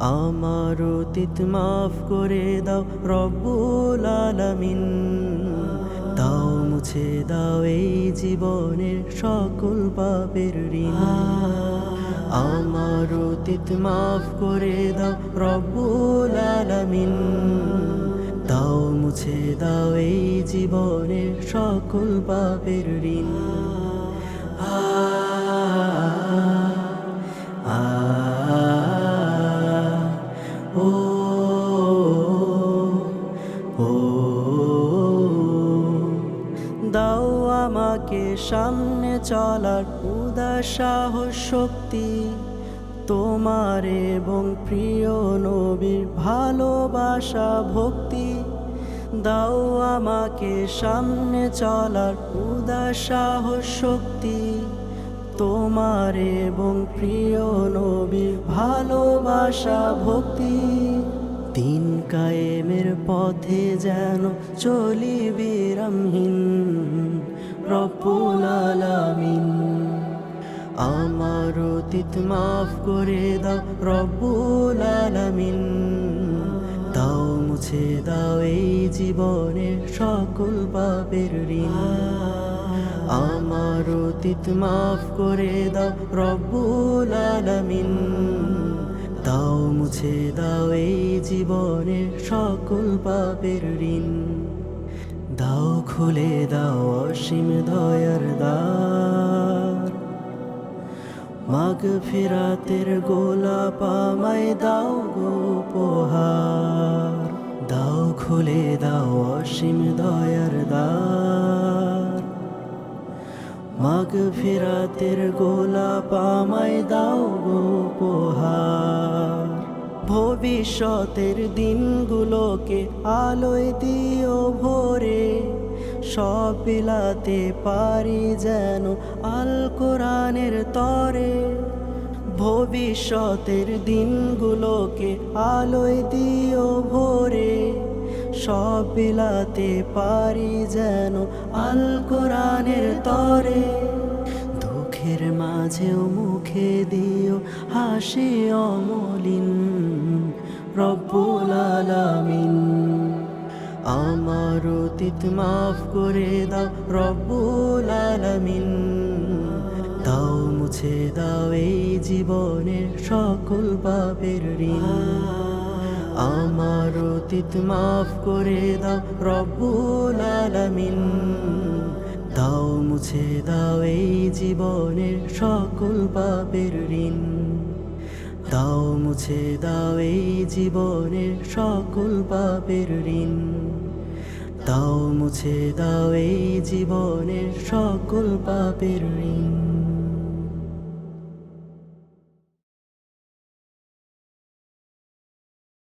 আমার অতীত মাফ করে দাও রব্বুল আলামিন। দাও মুছে দাও এই জীবনের সকল পাপের ঋণ। আমার অতীত মাফ করে দাও রব্বুল আলামিন। দাও মুছে দাও এই জীবনের সকল পাপের ঋণ। আ সামনে চলার উদার সাহস শক্তি তোমার এবং প্রিয় নবীর ভালোবাসা ভক্তি। দাও আমাকে সামনে চলার উদার সাহস শক্তি। তোমার এবং প্রিয় নবীর ভালোবাসা ভক্তি। দিন কায়েমের পথে যেন চলি বিরামহীন। রব্বুল আলামিন। আমার অতীত মাফ করে দাও রব্বুল আলামিন। দাও মুছে দাও এই জীবনের সকল পাপের ঋণ। আমার অতীত মাফ করে দাও রব্বুল আলামিন। দাও মুছে দাও এই জীবনের সকল পাপের ঋণ। দাও, খুলে দাও অসীম দয়ার দ্বার। মাগ ফিরাতের গোলাপ আমায় দাও গো উপহার। দাও, খুলে দাও অসীম দয়ার দ্বার। মাগ ফিরাতের গোলাপ আমায় দাও গো উপহার। ভবিষ্যতের দিনগুলোকে আলোয় দিও ভোরে। সব বিলাতে পারি যেন আল কোরআনের তরে। ভবিষ্যতের দিনগুলোকে আলোয় দিও ভোরে। সব বিলাতে পারি যেন আল কোরআনের তরে। দুঃখের মাঝেও মুখে দিও হাসি অমলিন, রব্বুল আমার অতীত মাফ করে দাও রব্বুল দাও মুছে দাও এই জীবনের সকল পাপের ঋণ। আমার অতীত মাফ করে দাও রব্বুল দাও, মুছে দাও এই জীবনের সকল পাপের ঋণ। দাও, মুছে দাও এই জীবনের সকল পাপের ঋণ। দাও, মুছে দাও এই জীবনের সকল পাপের ঋণ।